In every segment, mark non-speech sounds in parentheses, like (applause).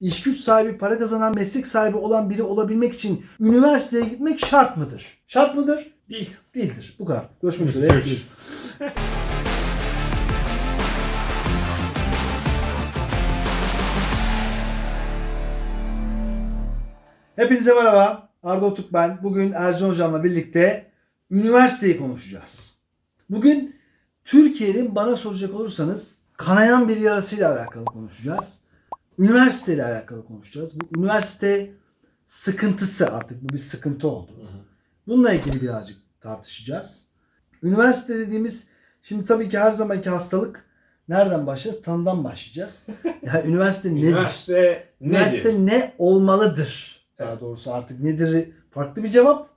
iş güç sahibi, para kazanan, meslek sahibi olan biri olabilmek için üniversiteye gitmek şart mıdır? Şart mıdır? Değil. Değildir. Bu kadar. Görüşmek üzere. Görüşürüz. Hepinize merhaba. Arda Otuk ben. Bugün Ercan Hocam'la birlikte üniversiteyi konuşacağız. Bugün Türkiye'nin bana soracak olursanız kanayan bir yarasıyla alakalı konuşacağız. Üniversiteyle alakalı konuşacağız. Bu üniversite sıkıntısı artık bu bir sıkıntı oldu. Bununla ilgili birazcık tartışacağız. Üniversite dediğimiz şimdi tabii ki her zamanki hastalık nereden başlayacağız? Tanıdan başlayacağız. (laughs) Yani üniversite nedir? Üniversite nedir? Üniversite ne olmalıdır? Daha doğrusu artık nedir farklı bir cevap.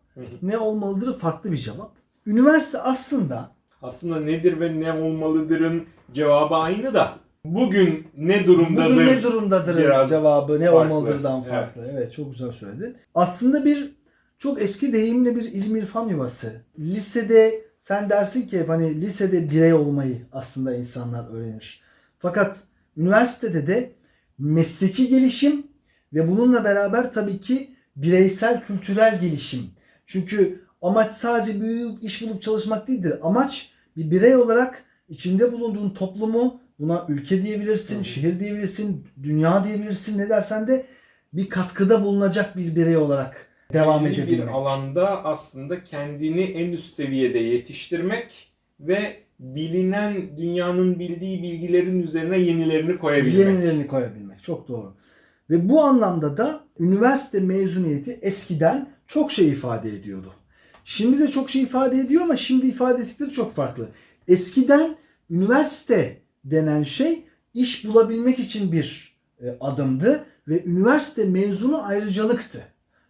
Ne olmalıdır farklı bir cevap. Üniversite aslında Aslında nedir ve ne olmalıdırın cevabı aynı da bugün ne durumdadır? bugün ne durumdadır biraz cevabı ne farklı. olmalıdırdan farklı. Evet. Evet. çok güzel söyledin. Aslında bir çok eski deyimle bir ilim irfan yuvası. Lisede sen dersin ki hani lisede birey olmayı aslında insanlar öğrenir. Fakat üniversitede de mesleki gelişim ve bununla beraber tabii ki bireysel kültürel gelişim. Çünkü amaç sadece bir iş bulup çalışmak değildir. Amaç bir birey olarak içinde bulunduğun toplumu buna ülke diyebilirsin, hı. şehir diyebilirsin, dünya diyebilirsin ne dersen de bir katkıda bulunacak bir birey olarak devam Belli edebilmek. bir alanda aslında kendini en üst seviyede yetiştirmek ve bilinen dünyanın bildiği bilgilerin üzerine yenilerini koyabilmek. Yenilerini koyabilmek. Çok doğru. Ve bu anlamda da üniversite mezuniyeti eskiden çok şey ifade ediyordu. Şimdi de çok şey ifade ediyor ama şimdi ifade ettikleri çok farklı. Eskiden üniversite denen şey iş bulabilmek için bir e, adımdı ve üniversite mezunu ayrıcalıktı.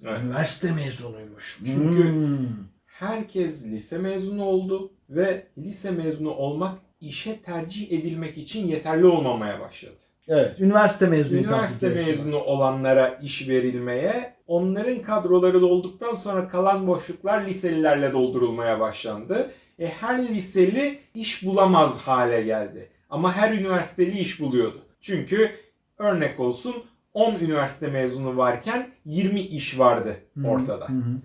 Evet. Üniversite mezunuymuş. Çünkü- Hmm. Herkes lise mezunu oldu ve lise mezunu olmak işe tercih edilmek için yeterli olmamaya başladı. Evet, üniversite mezunu. Üniversite mezunu olanlara iş verilmeye, onların kadroları dolduktan sonra kalan boşluklar liselilerle doldurulmaya başlandı. E, her liseli iş bulamaz hale geldi. Ama her üniversiteli iş buluyordu. Çünkü örnek olsun 10 üniversite mezunu varken 20 iş vardı ortada. hı hı.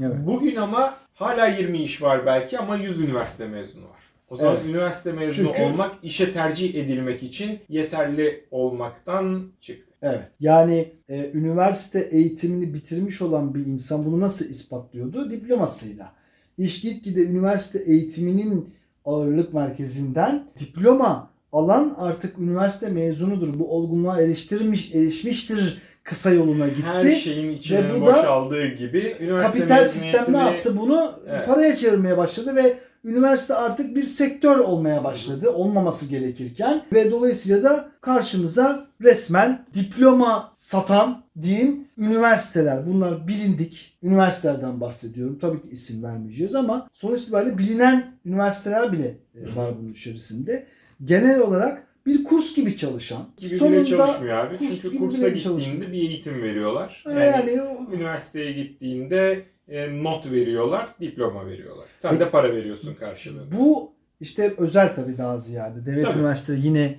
Evet. Bugün ama hala 20 iş var belki ama 100 üniversite mezunu var. O zaman Evet. üniversite mezunu Çünkü- olmak işe tercih edilmek için yeterli olmaktan çıktı. Evet. Yani e, üniversite eğitimini bitirmiş olan bir insan bunu nasıl ispatlıyordu? Diplomasıyla. İş gitgide üniversite eğitiminin ağırlık merkezinden diploma alan artık üniversite mezunudur. Bu olgunluğa eriştirmiş, erişmiştir kısa yoluna gitti. Her şeyin içinin Ve bu da boşaldığı gibi üniversite Kapital sistem ne yaptı? Bunu Evet. paraya çevirmeye başladı ve üniversite artık bir sektör olmaya başladı. Olmaması gerekirken ve dolayısıyla da karşımıza resmen diploma satan diyeyim üniversiteler. Bunlar bilindik üniversitelerden bahsediyorum. Tabii ki isim vermeyeceğiz ama sonuç itibariyle bilinen üniversiteler bile e, var bunun içerisinde. Genel olarak bir kurs gibi çalışan. gibi bile çalışmıyor abi. kurs Çünkü kursa gittiğinde çalışmıyor. bir eğitim veriyorlar. Yani, Yani, o- üniversiteye gittiğinde e, not veriyorlar, diploma veriyorlar. Sen Peki. de para veriyorsun karşılığında. Bu işte özel tabii daha ziyade. Devlet Tabii. üniversiteleri yine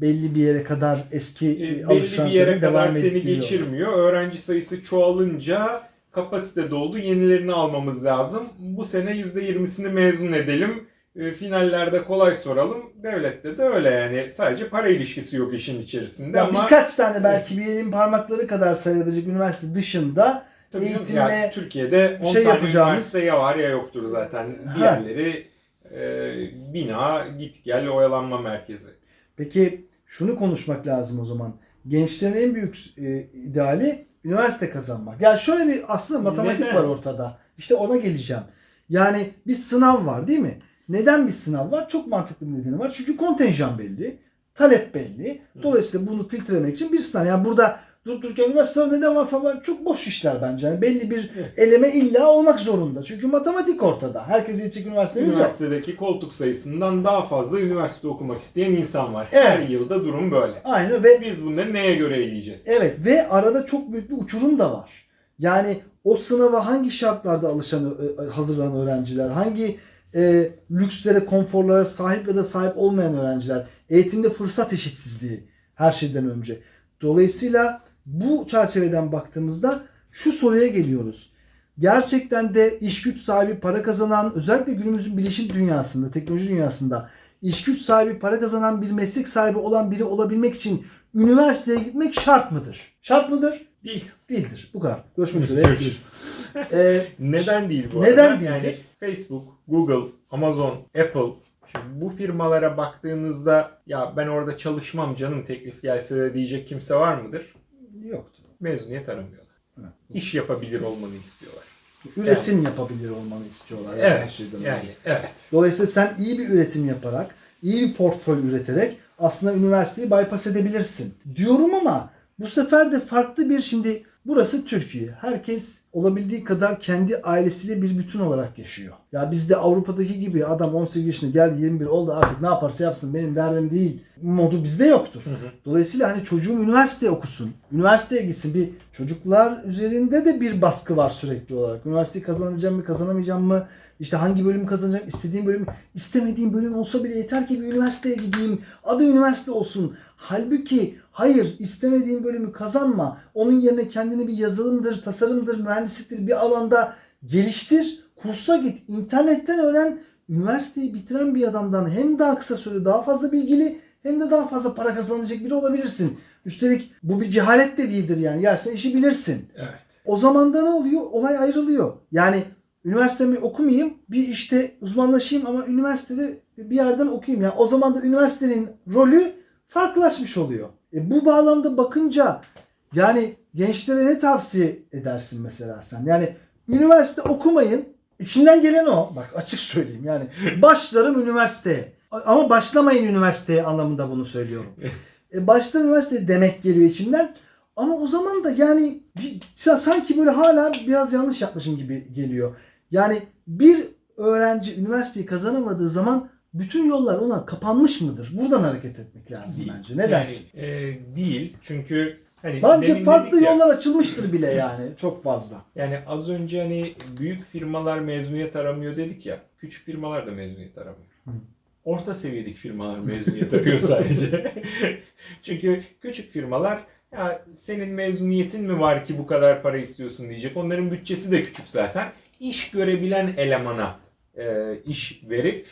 belli bir yere kadar eski E, e, belli bir yere kadar seni geçirmiyor. Öğrenci sayısı çoğalınca kapasite doldu. Yenilerini almamız lazım. Bu sene %20'sini mezun edelim. E, finallerde kolay soralım. Devlette de öyle yani. Sadece para ilişkisi yok işin içerisinde Ya ama birkaç tane belki bir elin parmakları kadar sayılabilecek üniversite dışında tabii eğitimle ya Türkiye'de 10 şey tane yapacağımız- üniversite ya var ya yoktur zaten. Diğerleri e, bina, git gel, oyalanma merkezi. peki şunu konuşmak lazım o zaman. Gençlerin en büyük e, ideali üniversite kazanmak. Yani şöyle bir aslında matematik Neden? var ortada. İşte ona geleceğim. Yani bir sınav var değil mi? Neden bir sınav var? Çok mantıklı bir nedeni var. Çünkü kontenjan belli. Talep belli. Dolayısıyla bunu filtrelemek için bir sınav. Yani burada durup dururken üniversite neden var falan çok boş işler bence. Yani belli bir Evet. eleme illa olmak zorunda. Çünkü matematik ortada. Herkes yetecek üniversitemiz yok. Üniversitedeki koltuk sayısından daha fazla üniversite okumak isteyen insan var. Evet. Her yılda durum böyle. Aynen ve Biz bunları neye göre eleyeceğiz? Evet ve arada çok büyük bir uçurum da var. Yani o sınava hangi şartlarda alışan, e, hazırlanan öğrenciler, hangi e, lükslere, konforlara sahip ya da sahip olmayan öğrenciler, eğitimde fırsat eşitsizliği her şeyden önce. Dolayısıyla bu çerçeveden baktığımızda şu soruya geliyoruz. Gerçekten de iş güç sahibi para kazanan özellikle günümüzün bilişim dünyasında, teknoloji dünyasında iş güç sahibi para kazanan bir meslek sahibi olan biri olabilmek için üniversiteye gitmek şart mıdır? Şart mıdır? Değil. Değildir. Bu kadar. Görüşmek üzere. Görüşürüz. (laughs) Ee, Neden değil bu Neden arada? değildir? Yani Facebook, Google, Amazon, Apple Şimdi bu firmalara baktığınızda ya ben orada çalışmam canım teklif gelse de diyecek kimse var mıdır? yoktur. Mezuniyet aramıyorlar. Evet. İş yapabilir olmanı istiyorlar. Üretim yapabilir olmanı istiyorlar. Evet. Yani evet. Dolayısıyla sen iyi bir üretim yaparak, iyi bir portföy üreterek aslında üniversiteyi bypass edebilirsin. Diyorum ama bu sefer de farklı bir şimdi burası Türkiye. Herkes olabildiği kadar kendi ailesiyle bir bütün olarak yaşıyor. Ya bizde Avrupa'daki gibi adam 18 yaşında geldi 21 oldu artık ne yaparsa yapsın benim derdim değil modu bizde yoktur. Hı hı. Dolayısıyla hani çocuğum üniversite okusun, üniversiteye gitsin. Bir çocuklar üzerinde de bir baskı var sürekli olarak. Üniversiteyi kazanabileceğim mi, kazanamayacağım mı? İşte hangi bölümü kazanacağım, istediğim bölüm, istemediğim bölüm olsa bile yeter ki bir üniversiteye gideyim. Adı üniversite olsun. Halbuki hayır istemediğin bölümü kazanma. Onun yerine kendini bir yazılımdır, tasarımdır, mühendisliktir bir alanda geliştir. Kursa git, internetten öğren. Üniversiteyi bitiren bir adamdan hem daha kısa sürede daha fazla bilgili hem de daha fazla para kazanacak biri olabilirsin. Üstelik bu bir cehalet de değildir yani. Gerçekten işi bilirsin. Evet. O zaman da ne oluyor? Olay ayrılıyor. Yani üniversitemi okumayayım, bir işte uzmanlaşayım ama üniversitede bir yerden okuyayım. Yani o zaman da üniversitenin rolü farklılaşmış oluyor. E bu bağlamda bakınca yani gençlere ne tavsiye edersin mesela sen? Yani üniversite okumayın. İçinden gelen o. Bak açık söyleyeyim yani. Başlarım üniversiteye. Ama başlamayın üniversiteye anlamında bunu söylüyorum. E başlarım üniversiteye demek geliyor içimden. Ama o zaman da yani bir, sanki böyle hala biraz yanlış yapmışım gibi geliyor. Yani bir öğrenci üniversiteyi kazanamadığı zaman bütün yollar ona kapanmış mıdır? Buradan hareket etmek lazım Değil. bence. Ne dersin? Yani, e, değil. Çünkü hani Bence farklı ya, yollar açılmıştır bile yani (laughs) çok fazla. Yani az önce hani büyük firmalar mezuniyet aramıyor dedik ya. Küçük firmalar da mezuniyet aramıyor. Hı. Orta seviyedeki firmalar mezuniyet arıyor sadece. (laughs) Çünkü küçük firmalar ya senin mezuniyetin mi var ki bu kadar para istiyorsun diyecek. Onların bütçesi de küçük zaten. İş görebilen elemana e, iş verip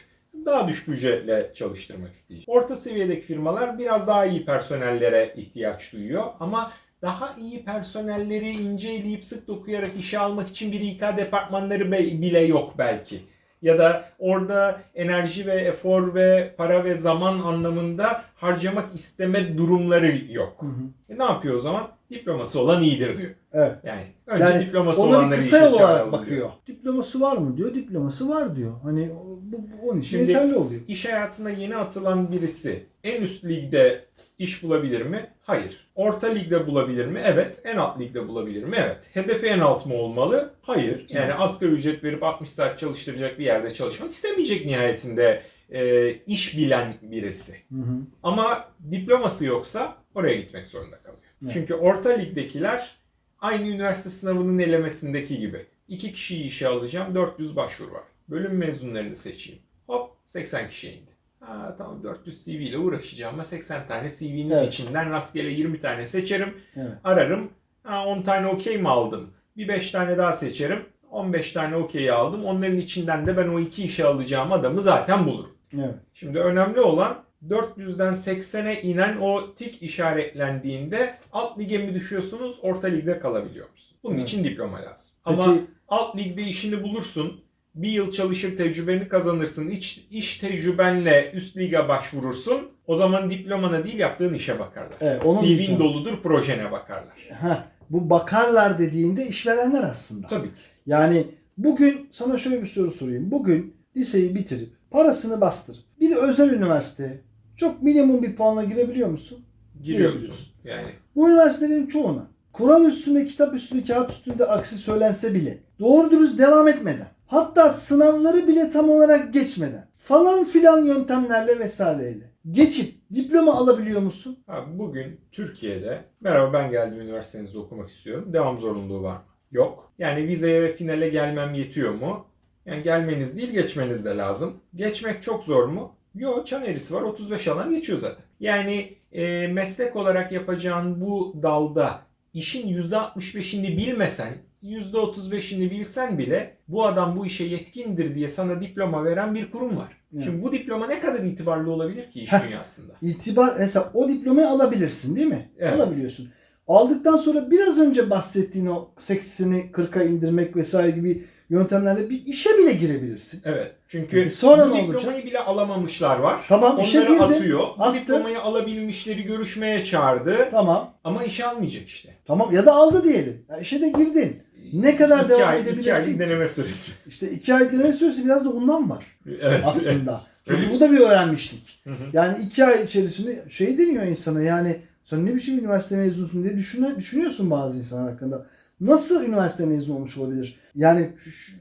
daha düşük ücretle çalıştırmak isteyecek. Orta seviyedeki firmalar biraz daha iyi personellere ihtiyaç duyuyor ama daha iyi personelleri inceleyip sık dokuyarak işe almak için bir İK departmanları bile yok belki. Ya da orada enerji ve efor ve para ve zaman anlamında harcamak isteme durumları yok. Hı hı. E ne yapıyor o zaman? Diploması olan iyidir diyor. Evet. Yani önce Yani diploması Ona bir kısa olarak diyor. bakıyor. Diploması var mı diyor. Diploması var diyor. Hani bu, bu onun için Şimdi- yeterli oluyor. İş hayatına yeni atılan birisi en üst ligde iş bulabilir mi? Hayır. Orta ligde bulabilir mi? Evet. En alt ligde bulabilir mi? Evet. Hedefi en alt mı olmalı? Hayır. Yani asgari ücret verip 60 saat çalıştıracak bir yerde çalışmak istemeyecek nihayetinde e, iş bilen birisi. Hı hı. Ama diploması yoksa oraya gitmek zorunda kalıyor. Evet. Çünkü orta ligdekiler aynı üniversite sınavının elemesindeki gibi. İki kişiyi işe alacağım, 400 başvuru var. Bölüm mezunlarını seçeyim. Hop 80 kişiye indi. Ha, tamam 400 CV ile uğraşacağım ama 80 tane CV'nin Evet. içinden rastgele 20 tane seçerim, Evet. ararım. Ha, 10 tane okey mi aldım? Bir 5 tane daha seçerim. 15 tane okey aldım. Onların içinden de ben o iki işe alacağım adamı zaten bulurum. Evet. Şimdi önemli olan 400'den 80'e inen o tik işaretlendiğinde alt lige mi düşüyorsunuz, orta ligde kalabiliyor musunuz? Bunun Evet. için diploma lazım. Peki Ama alt ligde işini bulursun, bir yıl çalışır tecrübeni kazanırsın, iş, iş tecrübenle üst lige başvurursun. O zaman diplomana değil yaptığın işe bakarlar. Evet, CV'in diyeceğim. doludur, projene bakarlar. heh, bu bakarlar dediğinde işverenler aslında. Tabii. Yani bugün sana şöyle bir soru sorayım. Bugün liseyi bitirip parasını bastır. Bir de özel üniversiteye çok minimum bir puanla girebiliyor musun? Giriyorsun. Yani Bu üniversitelerin çoğuna kural üstünde, kitap üstünde, kağıt üstünde aksi söylense bile doğru dürüst devam etmeden hatta sınavları bile tam olarak geçmeden falan filan yöntemlerle vesaireyle geçip diploma alabiliyor musun? Abi bugün Türkiye'de merhaba ben geldim üniversitenizde okumak istiyorum. Devam zorunluluğu var mı? Yok. Yani vizeye ve finale gelmem yetiyor mu? Yani gelmeniz değil geçmeniz de lazım. Geçmek çok zor mu? Yok çan eğrisi var 35 alan geçiyor zaten. Yani e, meslek olarak yapacağın bu dalda işin %65'ini bilmesen, %35'ini bilsen bile bu adam bu işe yetkindir diye sana diploma veren bir kurum var. Evet. Şimdi bu diploma ne kadar itibarlı olabilir ki iş Heh. dünyasında? İtibar mesela o diplomayı alabilirsin değil mi? Evet. Alabiliyorsun. Aldıktan sonra biraz önce bahsettiğin o 80'i 40'a indirmek vesaire gibi yöntemlerle bir işe bile girebilirsin. Evet. Çünkü Peki sonra bu diplomayı olacak? bile alamamışlar var. Tamam işe Onları girdi. atıyor. Bu attı. diplomayı alabilmişleri görüşmeye çağırdı. Tamam. Ama işe almayacak işte. Tamam ya da aldı diyelim. Ya işe de girdin. Ne kadar İki devam ay, iki edebilirsin aylık ki? deneme süresi. İşte iki ay deneme süresi biraz da ondan var Evet. aslında. Çünkü bu da bir öğrenmişlik. Yani iki ay içerisinde şey deniyor insana yani sen ne biçim üniversite mezunusun diye düşüne, düşünüyorsun bazı insanlar hakkında. Nasıl üniversite mezunu olmuş olabilir? Yani şu-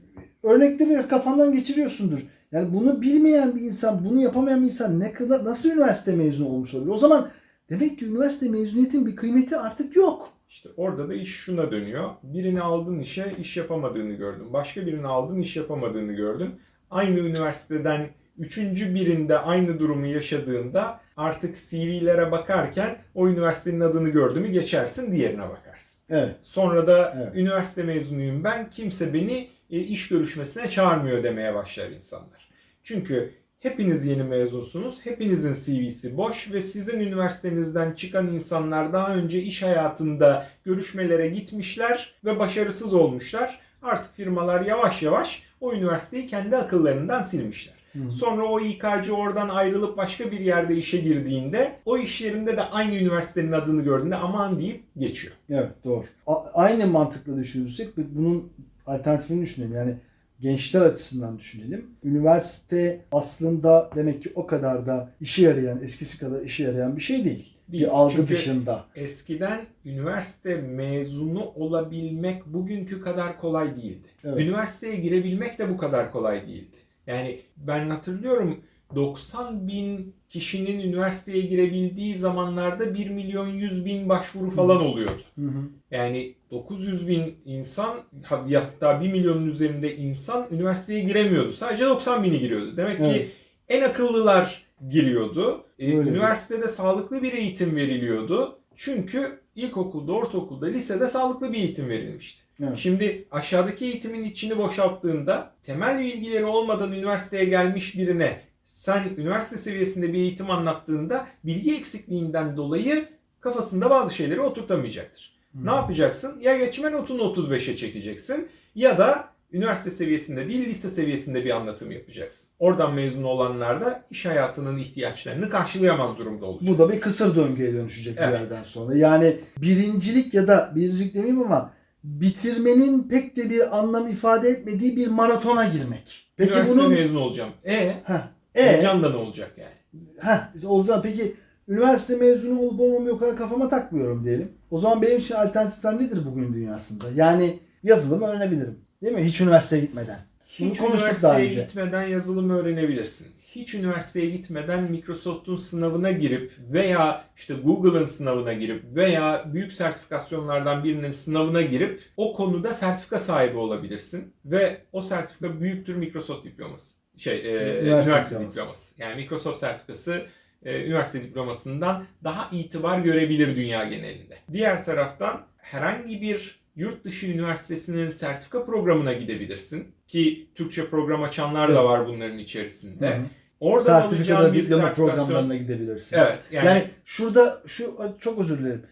örnekleri kafandan geçiriyorsundur. Yani bunu bilmeyen bir insan, bunu yapamayan bir insan ne kadar nasıl üniversite mezunu olmuş olabilir? O zaman demek ki üniversite mezuniyetin bir kıymeti artık yok. İşte orada da iş şuna dönüyor. Birini aldın işe iş yapamadığını gördün. Başka birini aldın iş yapamadığını gördün. Aynı üniversiteden üçüncü birinde aynı durumu yaşadığında artık CV'lere bakarken o üniversitenin adını gördü mü geçersin diğerine bakarsın. Evet. Sonra da Evet. üniversite mezunuyum ben kimse beni e, iş görüşmesine çağırmıyor demeye başlar insanlar. Çünkü hepiniz yeni mezunsunuz, hepinizin CV'si boş ve sizin üniversitenizden çıkan insanlar daha önce iş hayatında görüşmelere gitmişler ve başarısız olmuşlar. Artık firmalar yavaş yavaş o üniversiteyi kendi akıllarından silmişler. Hı. Sonra o İK'cı oradan ayrılıp başka bir yerde işe girdiğinde o iş yerinde de aynı üniversitenin adını gördüğünde aman deyip geçiyor. Evet doğru. A- aynı mantıkla düşünürsek bunun alternatifini düşünelim. Yani gençler açısından düşünelim. Üniversite aslında demek ki o kadar da işe yarayan, eskisi kadar işe yarayan bir şey değil. Değil. Bir algı Çünkü dışında. Eskiden üniversite mezunu olabilmek bugünkü kadar kolay değildi. Evet. Üniversiteye girebilmek de bu kadar kolay değildi. Yani ben hatırlıyorum 90 bin kişinin üniversiteye girebildiği zamanlarda 1 milyon 100 bin başvuru falan oluyordu. Hı hı. Yani 900 bin insan hatta 1 milyonun üzerinde insan üniversiteye giremiyordu. Sadece 90 bini giriyordu. Demek Evet. ki en akıllılar giriyordu. Ee, Öyle. üniversitede sağlıklı bir eğitim veriliyordu. Çünkü ilkokulda, ortaokulda, lisede sağlıklı bir eğitim verilmişti. Evet. Şimdi aşağıdaki eğitimin içini boşalttığında temel bilgileri olmadan üniversiteye gelmiş birine sen üniversite seviyesinde bir eğitim anlattığında bilgi eksikliğinden dolayı kafasında bazı şeyleri oturtamayacaktır. Hı. Ne yapacaksın? Ya geçme notunu 35'e çekeceksin ya da üniversite seviyesinde değil lise seviyesinde bir anlatım yapacaksın. Oradan mezun olanlar da iş hayatının ihtiyaçlarını karşılayamaz durumda olacak. Bu da bir kısır döngüye dönüşecek bir Evet. yerden sonra. Yani birincilik ya da birincilik demeyeyim ama bitirmenin pek de bir anlam ifade etmediği bir maratona girmek. Peki Üniversite bunun mezun olacağım. E, Heh, e, da ne olacak yani? İşte olacağım. Peki üniversite mezunu olup olmamayı o kadar kafama takmıyorum diyelim. O zaman benim için alternatifler nedir bugün dünyasında? Yani yazılım öğrenebilirim. Değil mi? Hiç üniversiteye gitmeden. Bunu Hiç daha üniversiteye gitmeden yazılım öğrenebilirsin. Hiç üniversiteye gitmeden Microsoft'un sınavına girip veya işte Google'ın sınavına girip veya büyük sertifikasyonlardan birinin sınavına girip o konuda sertifika sahibi olabilirsin ve o sertifika büyüktür Microsoft diploması. Şey, e, Üniversite üniversite, diploması. diploması. Yani Microsoft sertifikası e, üniversite diplomasından daha itibar görebilir dünya genelinde. Diğer taraftan herhangi bir yurt dışı üniversitesinin sertifika programına gidebilirsin ki Türkçe program açanlar da Evet. var bunların içerisinde. Hı hı. Oradan Sertifikada alacağın bir diploma sertifikasyon- programlarına gidebilirsin. Evet. Yani, Yani, şurada şu çok özür dilerim.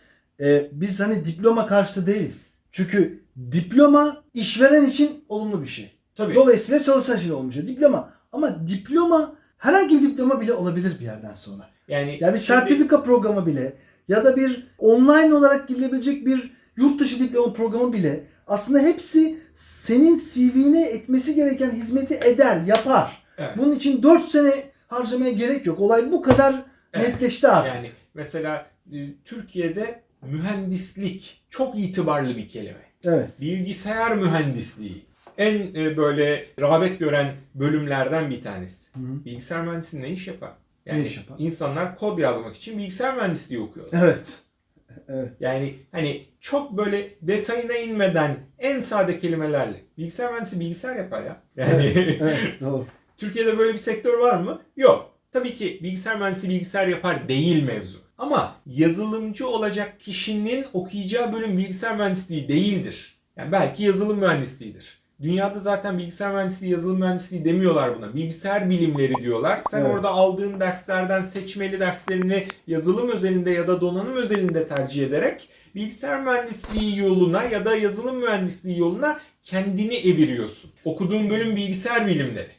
Ee, biz hani diploma karşıtı değiliz. Çünkü diploma işveren için olumlu bir şey. tabii. Dolayısıyla çalışan için olumlu bir şey. Diploma. Ama diploma herhangi bir diploma bile olabilir bir yerden sonra. yani Yani bir şimdi- sertifika programı bile ya da bir online olarak girilebilecek bir yurt dışı diploma programı bile aslında hepsi senin CV'ne etmesi gereken hizmeti eder, yapar. Evet. Bunun için 4 sene harcamaya gerek yok. Olay bu kadar Evet. netleşti artık. Yani mesela e, Türkiye'de mühendislik çok itibarlı bir kelime. Evet. Bilgisayar mühendisliği en e, böyle rağbet gören bölümlerden bir tanesi. Hı hı. Bilgisayar mühendisi ne iş yapar? Ne Yani iş yapar? insanlar kod yazmak için bilgisayar mühendisliği okuyorlar. Evet. Evet. Yani hani çok böyle detayına inmeden en sade kelimelerle bilgisayar mühendisi bilgisayar yapar ya. Yani Evet. (laughs) Doğru. Türkiye'de böyle bir sektör var mı? Yok. Tabii ki bilgisayar mühendisi bilgisayar yapar değil mevzu. Ama yazılımcı olacak kişinin okuyacağı bölüm bilgisayar mühendisliği değildir. Yani belki yazılım mühendisliğidir. Dünyada zaten bilgisayar mühendisliği, yazılım mühendisliği demiyorlar buna. Bilgisayar bilimleri diyorlar. Sen Evet. orada aldığın derslerden seçmeli derslerini yazılım özelinde ya da donanım özelinde tercih ederek bilgisayar mühendisliği yoluna ya da yazılım mühendisliği yoluna kendini eviriyorsun. Okuduğun bölüm bilgisayar bilimleri.